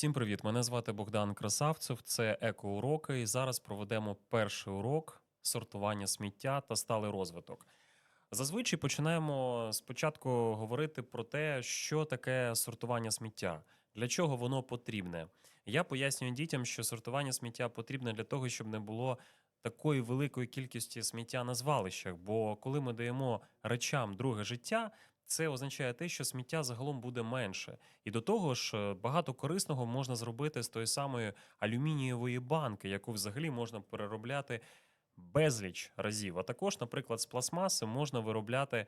Всім привіт! Мене звати Богдан Красавцев. Це екоуроки. І зараз проведемо перший урок сортування сміття та сталий розвиток. Зазвичай починаємо спочатку говорити про те, що таке сортування сміття, для чого воно потрібне. Я пояснюю дітям, що сортування сміття потрібне для того, щоб не було такої великої кількості сміття на звалищах. Бо коли ми даємо речам друге життя, це означає те, що сміття загалом буде менше. І до того ж, е, багато корисного можна зробити з тої самої алюмінієвої банки, яку взагалі можна переробляти безліч разів. А також, наприклад, з пластмаси можна виробляти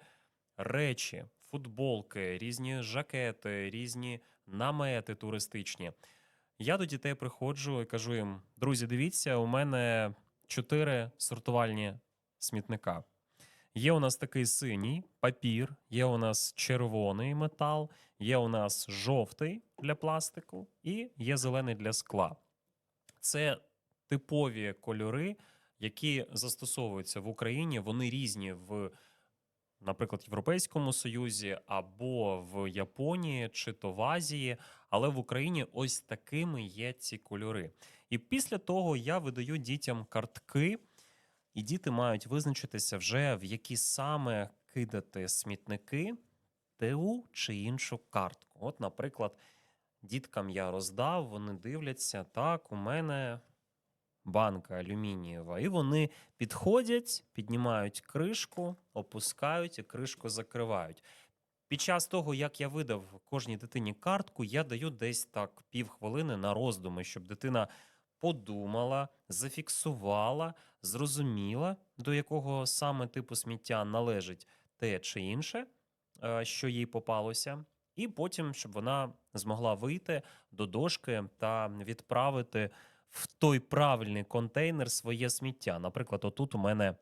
речі, футболки, різні жакети, різні намети туристичні. Я до дітей приходжу і кажу їм: друзі, дивіться, у мене чотири сортувальні смітника. Є у нас такий синій папір, є у нас червоний метал, є у нас жовтий для пластику і є зелений для скла. Це типові кольори, які застосовуються в Україні. Вони різні в, наприклад, Європейському Союзі або в Японії чи то в Азії. Але в Україні ось такими є ці кольори. І після того я видаю дітям картки. І діти мають визначитися вже, в які саме кидати смітники ту чи іншу картку. От, наприклад, діткам я роздав, вони дивляться, так, у мене банка алюмінієва. І вони підходять, піднімають кришку, опускають і кришку закривають. Під час того, як я видав кожній дитині картку, я даю десь так півхвилини на роздуми, щоб дитина подумала, зафіксувала, зрозуміла, до якого саме типу сміття належить те чи інше, е, що їй попалося, і потім, щоб вона змогла вийти до дошки та відправити в той правильний контейнер своє сміття. Наприклад, отут у мене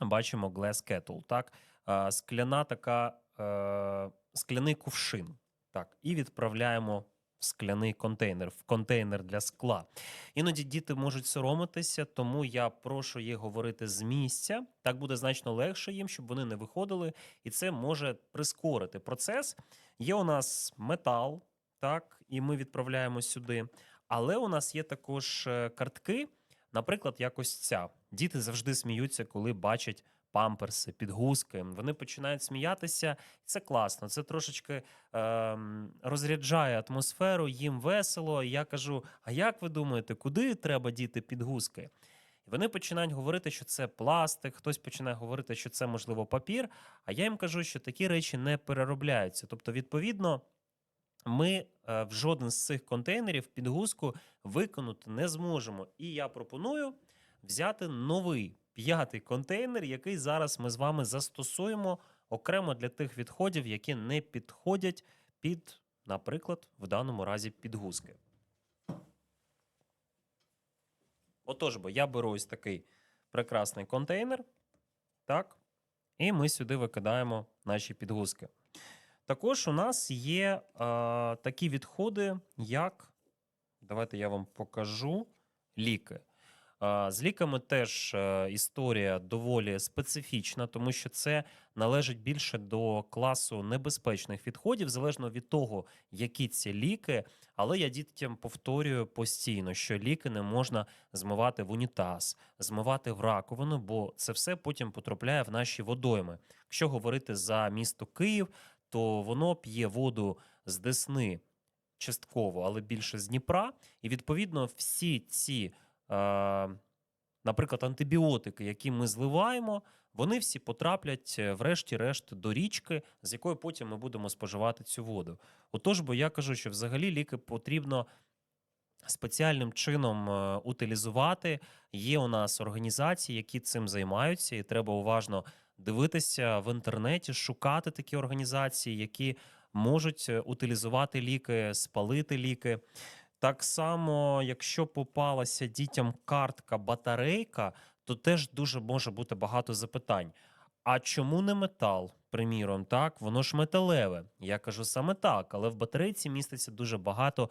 бачимо Glass Kettle, так? Е, Скляна така, е, скляний кувшин. Так, і відправляємо скляний контейнер, в контейнер для скла. Іноді діти можуть соромитися, тому я прошу їх говорити з місця. Так буде значно легше їм, щоб вони не виходили, і це може прискорити процес. Є у нас метал, так, і ми відправляємо сюди. Але у нас є також е, картки, наприклад, якось ця. Діти завжди сміються, коли бачать памперси, підгузки. Вони починають сміятися, це класно. Це трошечки е, розряджає атмосферу, їм весело. Я кажу: а як ви думаєте, куди треба діти підгузки? І вони починають говорити, що це пластик, хтось починає говорити, що це можливо папір. А я їм кажу, що такі речі не переробляються. Тобто, відповідно, ми е, в жоден з цих контейнерів підгузку виконати не зможемо. І я пропоную взяти новий п'ятий контейнер, який зараз ми з вами застосуємо окремо для тих відходів, які не підходять під, наприклад, в даному разі підгузки. Отож, бо я беру ось такий прекрасний контейнер. Так. І ми сюди викидаємо наші підгузки. Також у нас є е, такі відходи, як. Давайте я вам покажу ліки. З ліками теж е, історія доволі специфічна, тому що це належить більше до класу небезпечних відходів, залежно від того, які ці ліки. Але я дітям повторюю постійно, що ліки не можна змивати в унітаз, змивати в раковину, бо це все потім потрапляє в наші водойми. Якщо говорити за місто Київ, то воно п'є воду з Десни частково, але більше з Дніпра. І відповідно всі ці, наприклад, антибіотики, які ми зливаємо, вони всі потраплять, е, врешті-решт, до річки, з якої потім ми будемо споживати цю воду. Отож, бо я кажу, що взагалі ліки потрібно. Спеціальним чином е, утилізувати є у нас організації, які цим займаються, і треба уважно дивитися в інтернеті, шукати такі організації, які можуть е, утилізувати ліки, спалити ліки. Так само, якщо попалася дітям картка батарейка, то теж дуже може бути багато запитань. А чому не метал? Приміром, так, воно ж металеве. Я кажу саме так, але в батарейці міститься дуже багато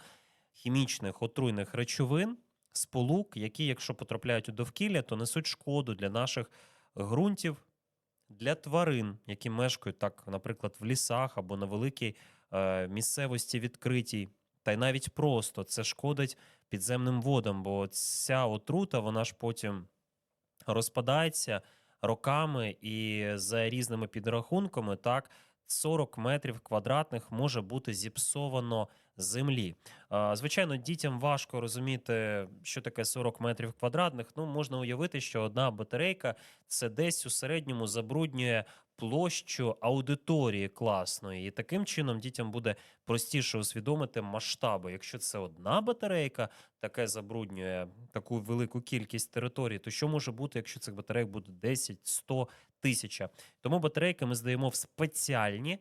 хімічних отруйних речовин, сполук, які, якщо потрапляють у довкілля, то несуть шкоду для наших ґрунтів, для тварин, які мешкають так, наприклад, в лісах або на великій е, місцевості відкритій. Та й навіть просто це шкодить підземним водам, бо ця отрута, вона ж потім розпадається роками, і за різними підрахунками, так, 40 метрів квадратних може бути зіпсовано землі. Звичайно, дітям важко розуміти, що таке 40 метрів квадратних. Ну, можна уявити, що одна батарейка це десь у середньому забруднює площу аудиторії класної. І таким чином дітям буде простіше усвідомити масштаби. Якщо це одна батарейка, таке забруднює таку велику кількість територій, то що може бути, якщо цих батарейок буде 10, 100, тисяча? Тому батарейки ми здаємо в спеціальні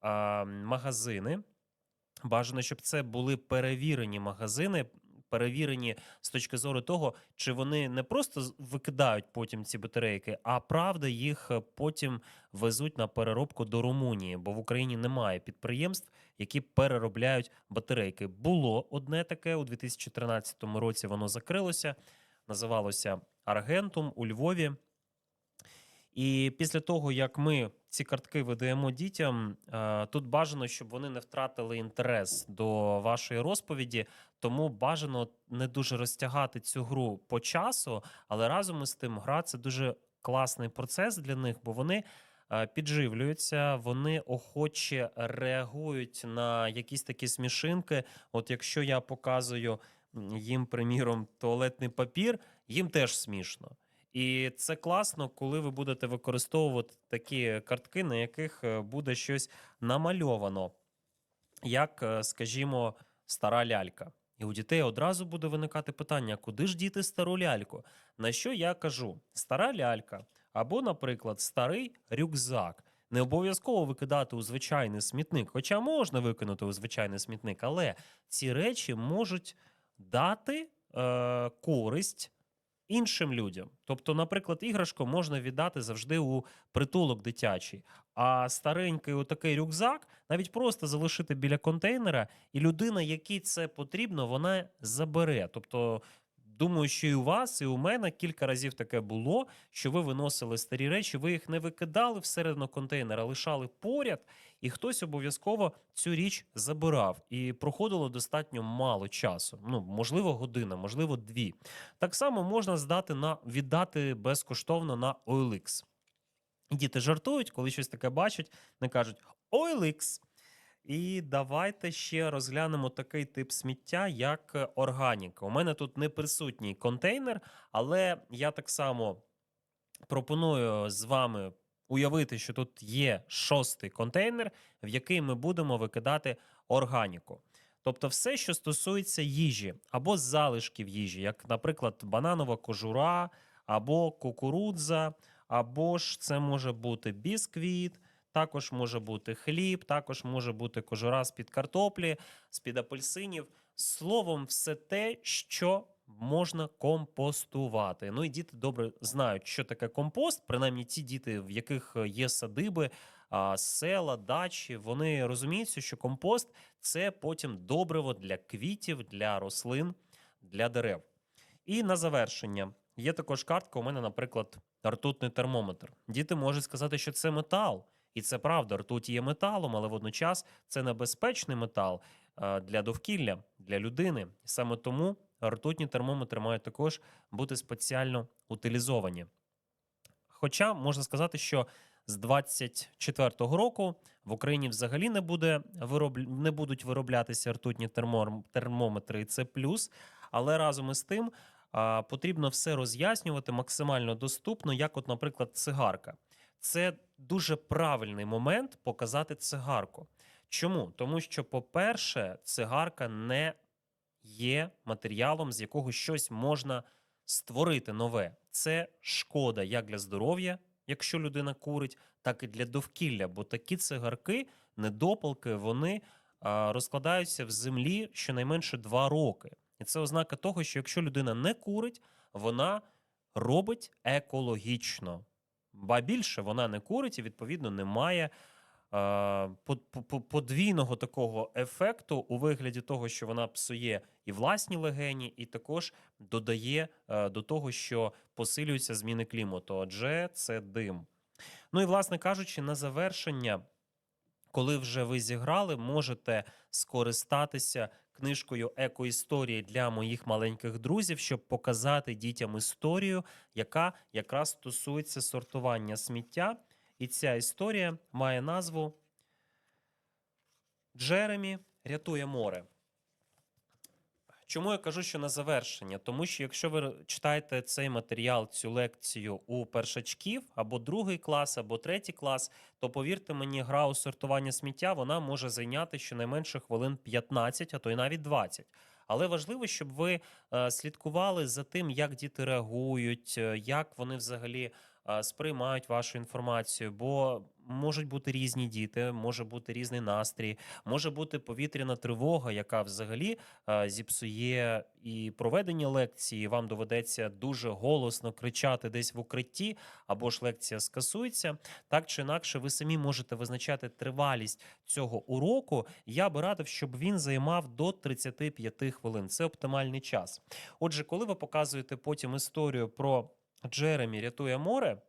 а, магазини. Бажано, щоб це були перевірені магазини, перевірені з точки зору того, чи вони не просто викидають потім ці батарейки, а правда їх е, потім везуть на переробку до Румунії, бо в Україні немає підприємств, які переробляють батарейки. Було одне таке у 2013 році. Воно закрилося, називалося Аргентум у Львові. І після того, як ми ці картки видаємо дітям, е, тут бажано, щоб вони не втратили інтерес до вашої розповіді, тому бажано не дуже розтягати цю гру по часу, але разом із тим гра це дуже класний процес для них, бо вони е, підживлюються, вони охоче реагують на якісь такі смішинки. От якщо я показую їм, приміром, туалетний папір, їм теж смішно. І це класно, коли ви будете використовувати такі картки, на яких е, буде щось намальовано, як, е, скажімо, стара лялька. І у дітей одразу буде виникати питання: куди ж діти стару ляльку? На що я кажу? Стара лялька або, наприклад, старий рюкзак. Не обов'язково викидати у звичайний смітник, хоча можна викинути у звичайний смітник, але ці речі можуть дати е, користь іншим людям. Тобто, наприклад, іграшку можна віддати завжди у притулок дитячий. А старенький отакий рюкзак навіть просто залишити біля контейнера, і людина, якій це потрібно, вона забере. Тобто, думаю, що і у вас, і у мене кілька разів таке було, що ви виносили старі речі, ви їх не викидали всередину контейнера, лишали поряд, і хтось обов'язково цю річ забирав. І проходило достатньо мало часу. Ну, можливо, година, можливо, дві. Так само можна здати на віддати безкоштовно на OLX. Діти жартують, коли щось таке бачать, не кажуть OLX. І давайте ще розглянемо такий тип сміття, як е, органіка. У мене тут не присутній контейнер, але я так само пропоную з вами уявити, що тут є шостий контейнер, в який ми будемо викидати органіку. Тобто, все, що стосується їжі або залишків їжі, як, наприклад, бананова кожура, або кукурудза, або ж це може бути бісквіт, також може бути хліб, також може бути кожура з-під картоплі, з-під апельсинів. Словом, все те, що можна компостувати. Ну і діти добре знають, що таке компост. Принаймні, ті діти, в яких є садиби, села, дачі, вони розуміються, що компост це потім добриво для квітів, для рослин, для дерев. І на завершення є також картка. У мене, наприклад, ртутний термометр. Діти можуть сказати, що це метал. І це правда, ртуть є металом, але водночас це небезпечний метал е, для довкілля, для людини. Саме тому ртутні термометри мають також бути спеціально утилізовані. Хоча можна сказати, що з 24-го року в Україні взагалі не буде вироб... не будуть вироблятися ртутні термор... термометри, це плюс. Але разом із тим потрібно все роз'яснювати максимально доступно, як, от, наприклад, цигарка. Це дуже правильний момент показати цигарку. Чому? Тому що, по-перше, цигарка не є матеріалом, з якого щось можна створити нове. Це шкода як для здоров'я, якщо людина курить, так і для довкілля. Бо такі цигарки, недопалки, вони розкладаються в землі щонайменше два роки. І це ознака того, що якщо людина не курить, вона робить екологічно. Ба більше вона не курить і, відповідно, не має е, по- по- подвійного такого ефекту у вигляді того, що вона псує і власні легені, і також додає е, до того, що посилюються зміни клімату, адже це дим. Ну і, власне кажучи, на завершення, коли вже ви зіграли, можете скористатися книжкою Екоісторії для моїх маленьких друзів, щоб показати дітям історію, яка якраз стосується сортування сміття. І ця історія має назву Джеремі рятує море. Чому я кажу, що на завершення? Тому що якщо ви читаєте цей матеріал, цю лекцію у першачків або другий клас, або третій клас, то повірте мені, гра у сортування сміття вона може зайняти щонайменше хвилин 15, а то й навіть 20. Але важливо, щоб ви е, слідкували за тим, як діти реагують, е, як вони взагалі сприймають вашу інформацію, бо можуть бути різні діти, може бути різний настрій, може бути повітряна тривога, яка взагалі зіпсує і проведення лекції. Вам доведеться дуже голосно кричати десь в укритті, або ж лекція скасується. Так чи інакше, ви самі можете визначати тривалість цього уроку. Я би радив, щоб він займав до 35 хвилин. Це оптимальний час. Отже, коли ви показуєте потім історію про Джеремі рятує море.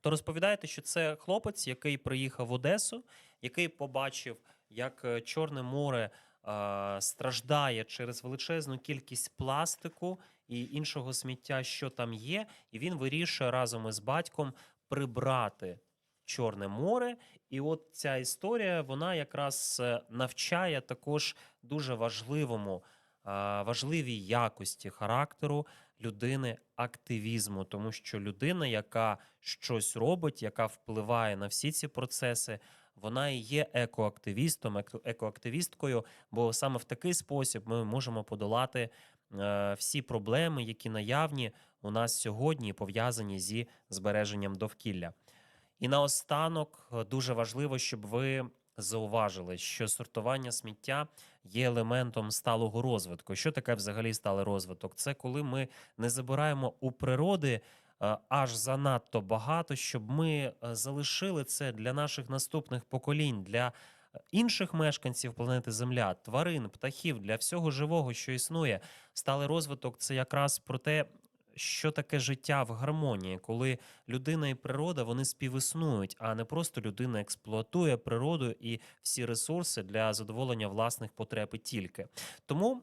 То розповідаєте, що це хлопець, який приїхав в Одесу, який побачив, як е, Чорне море е, страждає через величезну кількість пластику і іншого сміття, що там є, і він вирішує разом із батьком прибрати Чорне море. І от ця історія вона якраз е, навчає також дуже важливому, важливій якості характеру людини активізму, тому що людина, яка щось робить, яка впливає на всі ці процеси, вона і є екоактивістом, еко- екоактивісткою, бо саме в такий спосіб ми можемо подолати е, всі проблеми, які наявні у нас сьогодні, пов'язані зі збереженням довкілля. І наостанок е, дуже важливо, щоб ви зауважили, що сортування сміття є елементом сталого розвитку. Що таке взагалі сталий розвиток? Це коли ми не забираємо у природи е, аж занадто багато, щоб ми е, залишили це для наших наступних поколінь, для е, інших мешканців планети Земля, тварин, птахів, для всього живого, що існує. Сталий розвиток це якраз про те, що таке життя в гармонії, коли людина і природа вони співіснують, а не просто людина експлуатує природу і всі ресурси для задоволення власних потреб і тільки. Тому.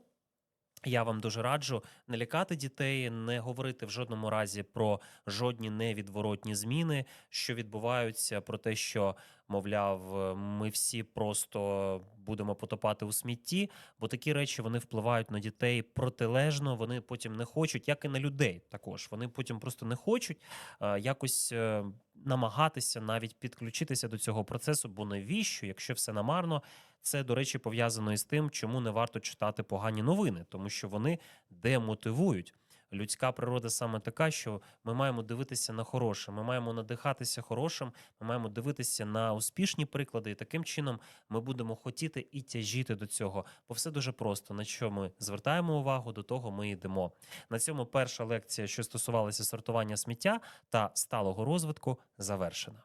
Я вам дуже раджу не лякати дітей, не говорити в жодному разі про жодні невідворотні зміни, що відбуваються, про те, що мовляв, е, ми всі просто будемо потопати у смітті, бо такі речі вони впливають на дітей протилежно. Вони потім не хочуть, як і на людей. Також вони потім просто не хочуть е, якось е, намагатися навіть підключитися до цього процесу. Бо навіщо, якщо все намарно, це, до речі, пов'язано із тим, чому не варто читати погані новини, тому що вони демотивують. Людська природа саме така, що ми маємо дивитися на хороше, ми маємо надихатися хорошим, ми маємо дивитися на успішні приклади, і таким чином ми будемо хотіти і тяжіти до цього. Бо все дуже просто. На що ми звертаємо увагу, до того ми йдемо. На цьому перша лекція, що стосувалася сортування сміття та сталого розвитку, завершена.